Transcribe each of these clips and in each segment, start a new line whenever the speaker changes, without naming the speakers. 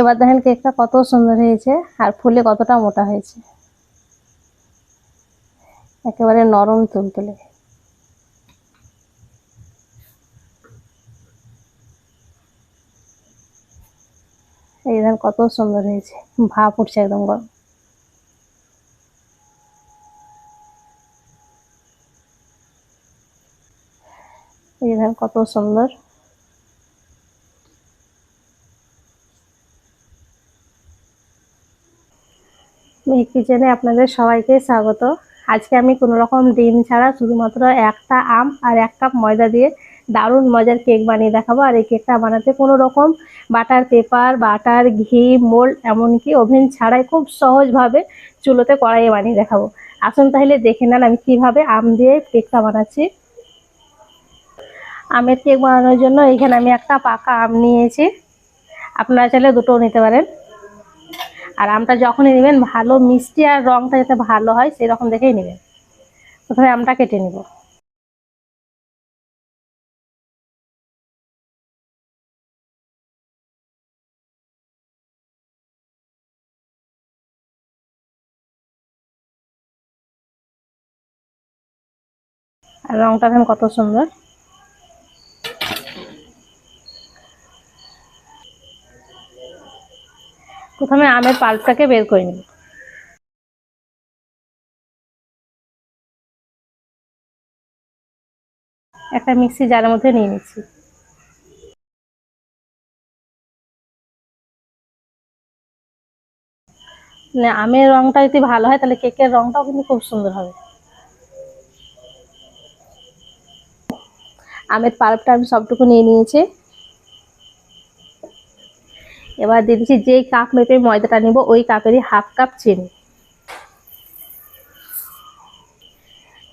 এবার দেখেন কেকটা কত সুন্দর হয়েছে আর ফুলে কতটা মোটা হয়েছে। একেবারে নরম তুলতুলে। এই দেখেন কত সুন্দর হয়েছে। ভাপ উঠছে একদম গরম। এই দেখেন কত সুন্দর। মেঘ কিচেনে আপনাদের সবাইকে স্বাগত। আজকে আমি কোনো রকম ডিম ছাড়া শুধুমাত্র একটা আম আর এক কাপ ময়দা দিয়ে দারুণ মজার কেক বানিয়ে দেখাবো। আর এই কেকটা বানাতে কোনো রকম বাটার পেপার, বাটার ঘি, মোল্ড, এমনকি ওভেন ছাড়াই খুব সহজভাবে চুলোতে কড়াইয়ে বানিয়ে দেখাবো। আসুন তাহলে দেখে নেন আমি কীভাবে আম দিয়ে কেকটা বানাচ্ছি। আমের কেক বানানোর জন্য এখানে আমি একটা পাকা আম নিয়েছি। আপনারা চাইলে দুটোও নিতে পারেন। আর আমটা যখনই নেবেন, ভালো মিষ্টি আর রংটা যাতে ভালো হয় সেই রকম দেখেই নেবেন। প্রথমে আমটা কেটে নিব। আর রংটা দেখেন কত সুন্দর। প্রথমে আমের পাল্পটাকে বের করে নিব একটা মিক্সি জারের মধ্যে নিয়ে নিচ্ছি। মানে আমের রংটা যদি ভালো হয়, তাহলে কেকের রংটাও কিন্তু খুব সুন্দর হবে। আমের পাল্পটা আমি সবটুকু নিয়ে নিয়েছি। এবার দিয়ে দিচ্ছি যেই কাপ মেপে ময়দাটা নিব, ওই কাপেরই হাফ কাপ চিনি।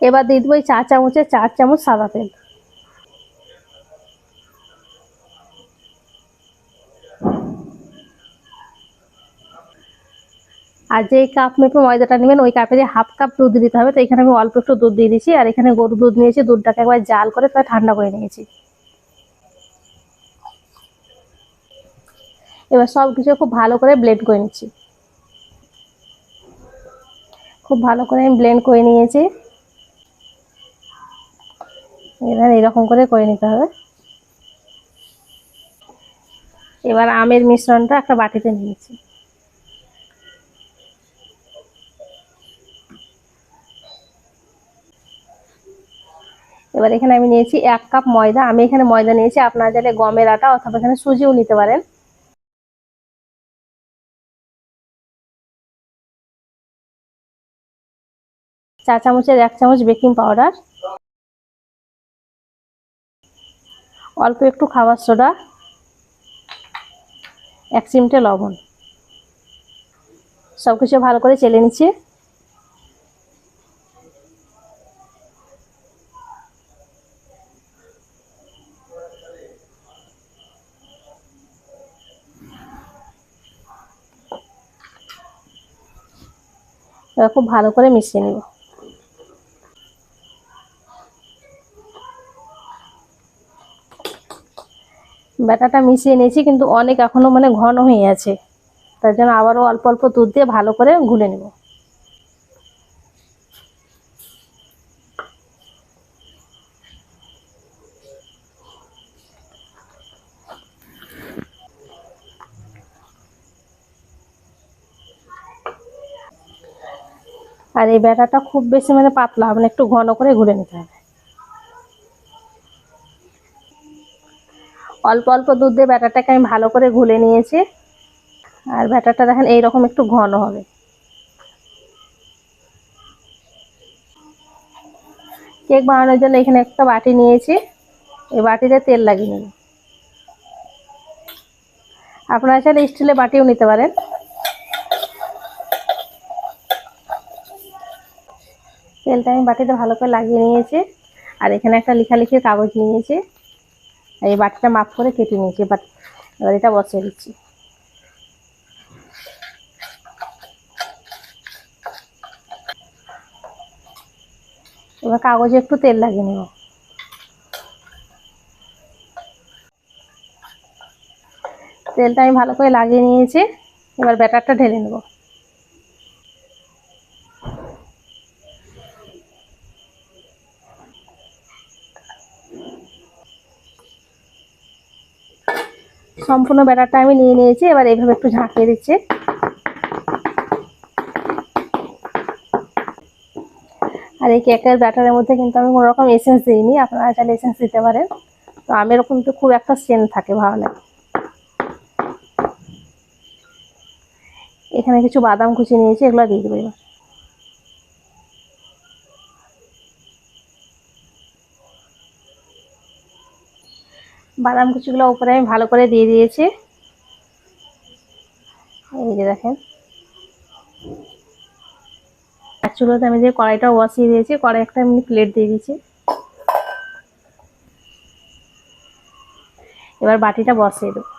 এবার দিয়ে দেবো এই চা চামচে চার চামচ সাদা তেল। আর যে কাপ মেপে ময়দাটা নেবেন, ওই কাপে কাপেরই হাফ কাপ দুধ দিতে হবে। তো এখানে আমি অল্প একটু দুধ দিয়ে দিচ্ছি আর এখানে গরু দুধ নিয়েছি, দুধটাকে একবার জাল করে তারপর ঠান্ডা করে নিয়েছি। এবার সব কিছু খুব ভালো করে ব্লেন্ড করে নিচ্ছি। খুব ভালো করে আমি ব্লেন্ড করে নিয়েছি। এবার এরকম করে করে নিতে হবে। এবার আমের মিশ্রণটা একটা বাটিতে নিয়েছি এবার এখানে আমি নিয়েছি এক কাপ ময়দা। আমি এখানে ময়দা নিয়েছি। আপনারা চাইলে গমের আটা অথবা এখানে সুজিও নিতে পারেন। চা চামচের এক চামচ বেকিং পাউডার, অল্প একটু খাবার সোডা, এক চিমটে লবণ। সব কিছু ভালো করে চেলে নিচ্ছি। খুব ভালো করে মিশিয়ে নেব। ব্যাটাটা মিশিয়ে নিয়েছি কিন্তু অনেক এখনও মানে ঘন হয়ে আছে। তার জন্য আবারও অল্প অল্প দুধ দিয়ে ভালো করে গুলে নেব। আর এই ব্যাটাটা খুব বেশি মানে পাতলা হবে না, একটু ঘন করে ঘুরে নিতে হবে। অল্প অল্প দুধ দিয়ে ব্যাটারটাকে আমি ভালো করে ঘুলে নিয়েছি। আর ব্যাটারটা দেখেন এইরকম একটু ঘন হবে। কেক বানানোর জন্য এখানে একটা বাটি নিয়েছি। এই বাটিতে তেল লাগিয়ে নেব। আপনারা চাইলে স্টিলের বাটিও নিতে পারেন। তেলটা আমি বাটিতে ভালো করে লাগিয়ে নিয়েছি। আর এখানে একটা লেখালেখির কাগজ নিয়েছি। এই বাটিটা মাপ করে কেটে নিয়েছি বাট এবার এটা বসিয়ে দিচ্ছি। এবার কাগজে একটু তেল লাগিয়ে নেব। তেলটা আমি ভালো করে লাগিয়ে নিয়েছি, এবার ব্যাটারটা ঢেলে নেব। সম্পূর্ণ ব্যাটারটা আমি নিয়ে নিয়েছি, এবার এইভাবে একটু ঝাঁকিয়ে দিচ্ছি। আর এই কেকের ব্যাটারের মধ্যে কিন্তু আমি কোনো রকম এসেন্স দিইনি, আপনারা চাইলে এসেন্স দিতে পারেন। তো আমের কিন্তু খুব একটা সেন্ট থাকে ভালো লাগে এখানে কিছু বাদাম কুচি নিয়েছি, এগুলো দিয়ে দেবো এবার। বাদাম কুচিগুলো উপরে আমি ভালো করে দিয়ে দিয়েছি। এই যে দেখেন। আর চুলোতে আমি যে কড়াইটা বসিয়ে দিয়েছি কড়াই একটা এমনি প্লেট দিয়ে দিয়েছি। এবার বাটিটা বসিয়ে দেবো।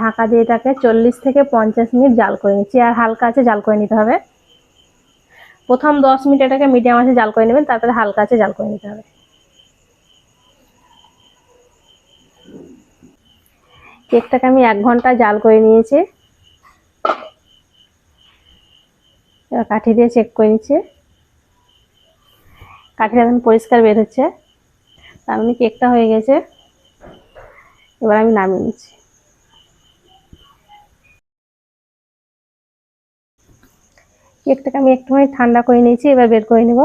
ঢাকা দিয়ে এটাকে চল্লিশ থেকে পঞ্চাশ মিনিট জাল করে নিচ্ছি। আর হালকা আছে জাল করে নিতে হবে। প্রথম দশ মিনিট এটাকে মিডিয়াম আছে জাল করে নেবেন, তারপরে হালকা আছে জাল করে নিতে হবে। কেকটাকে আমি এক ঘণ্টা জাল করে নিয়েছি। এবার কাঠি দিয়ে চেক করে নিচ্ছি। কাঠিটা এখন পরিষ্কার বের হচ্ছে। তার মানে কেকটা হয়ে গেছে। এবার আমি নামিয়ে নিচ্ছি। কেকটাকে আমি একটুখানি ঠান্ডা করে নিয়েছি, এবার বের করে নেব।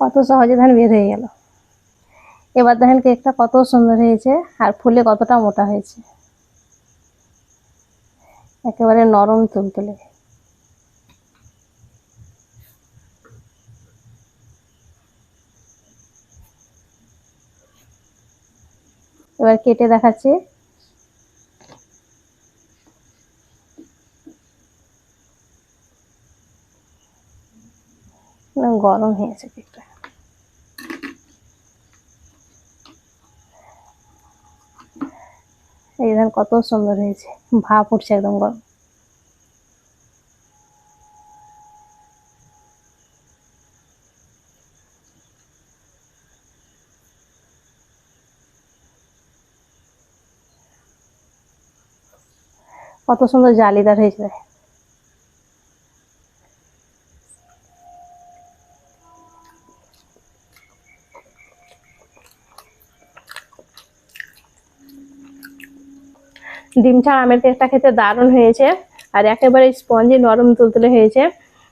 কত সহজে ধান বের হয়ে গেল। এবার দেখেন কেকটা কত সুন্দর হয়েছে, আর ফুলে কতটা মোটা হয়েছে। একেবারে নরম তুলতুলে। এবার কেটে দেখাচ্ছি। গরম হয়েছে কেকটা। এই কত সুন্দর হয়েছে। ভাপ উঠছে একদম গরম। কত সুন্দর জালিদার হয়েছে দেখেন। ডিম ছাড়া আমের কেকটা খেতে দারুণ হয়েছে। আর একেবারে স্পঞ্জি নরম তুলতুলে হয়েছে।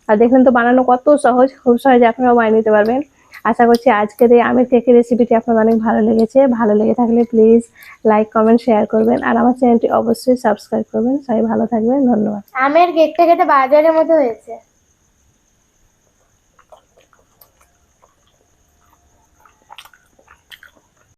আর দেখলেন তো বানানো কত সহজ, খুব সহজে আপনারা বানিয়ে নিতে পারবেন। আশা করছি আজকের এই আমের কেকের রেসিপিটি আপনার অনেক ভালো লেগেছে। ভালো লেগে থাকলে প্লিজ লাইক কমেন্ট শেয়ার করবেন। আর আমার চ্যানেলটি অবশ্যই সাবস্ক্রাইব করবেন। সবাই ভালো থাকবেন। ধন্যবাদ।
আমের কেকটা খেতে বাজারের মতো হয়েছে।